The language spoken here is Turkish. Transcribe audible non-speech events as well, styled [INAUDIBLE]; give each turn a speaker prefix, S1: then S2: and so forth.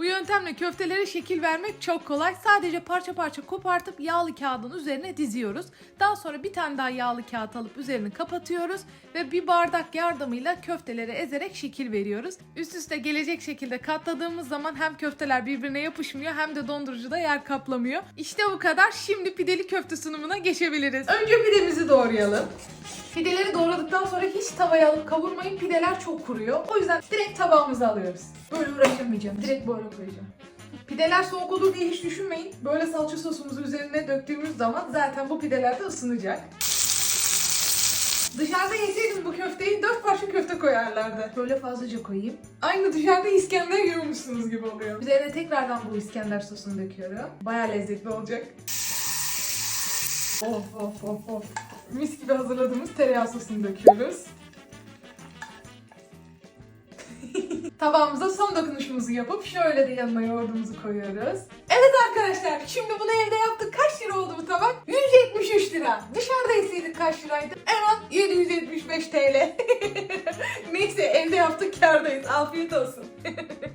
S1: Bu yöntemle köftelere şekil vermek çok kolay. Sadece parça parça kopartıp yağlı kağıdın üzerine diziyoruz. Daha sonra bir tane daha yağlı kağıt alıp üzerini kapatıyoruz ve bir bardak yardımıyla köfteleri ezerek şekil veriyoruz. Üst üste gelecek şekilde katladığımız zaman hem köfteler birbirine yapışmıyor hem de dondurucuda yer kaplamıyor. İşte bu kadar. Şimdi pideli köfte sunumuna geçebiliriz. Önce pidemizi doğrayalım. Pideleri doğradıktan sonra hiç tavaya alıp kavurmayın. Pideler çok kuruyor. O yüzden direkt tabağımıza alıyoruz. Böyle uğraşamayacağım. Direkt böyle koyacağım. Pideler soğuk olur diye hiç düşünmeyin. Böyle salça sosumuzu üzerine döktüğümüz zaman zaten bu pideler de ısınacak. Dışarıda yeseydim bu köfteyi dört parça köfte koyarlardı. Böyle fazlaca koyayım. Aynı dışarıda İskender yiyormuşsunuz gibi oluyor. Üzerine tekrardan bu İskender sosunu döküyorum. Baya lezzetli olacak. Of of of of. Mis gibi hazırladığımız tereyağı sosunu döküyoruz. [LAUGHS] Tabağımıza son dokunuşumuzu yapıp şöyle de yanına yoğurdumuzu koyuyoruz. Evet arkadaşlar şimdi bunu evde yaptık. Kaç lira oldu bu tabak? 173 lira. Dışarıda yeseydik kaç liraydı? Az 775 TL. [LAUGHS] Neyse evde yaptık kârdayız. Afiyet olsun. [LAUGHS]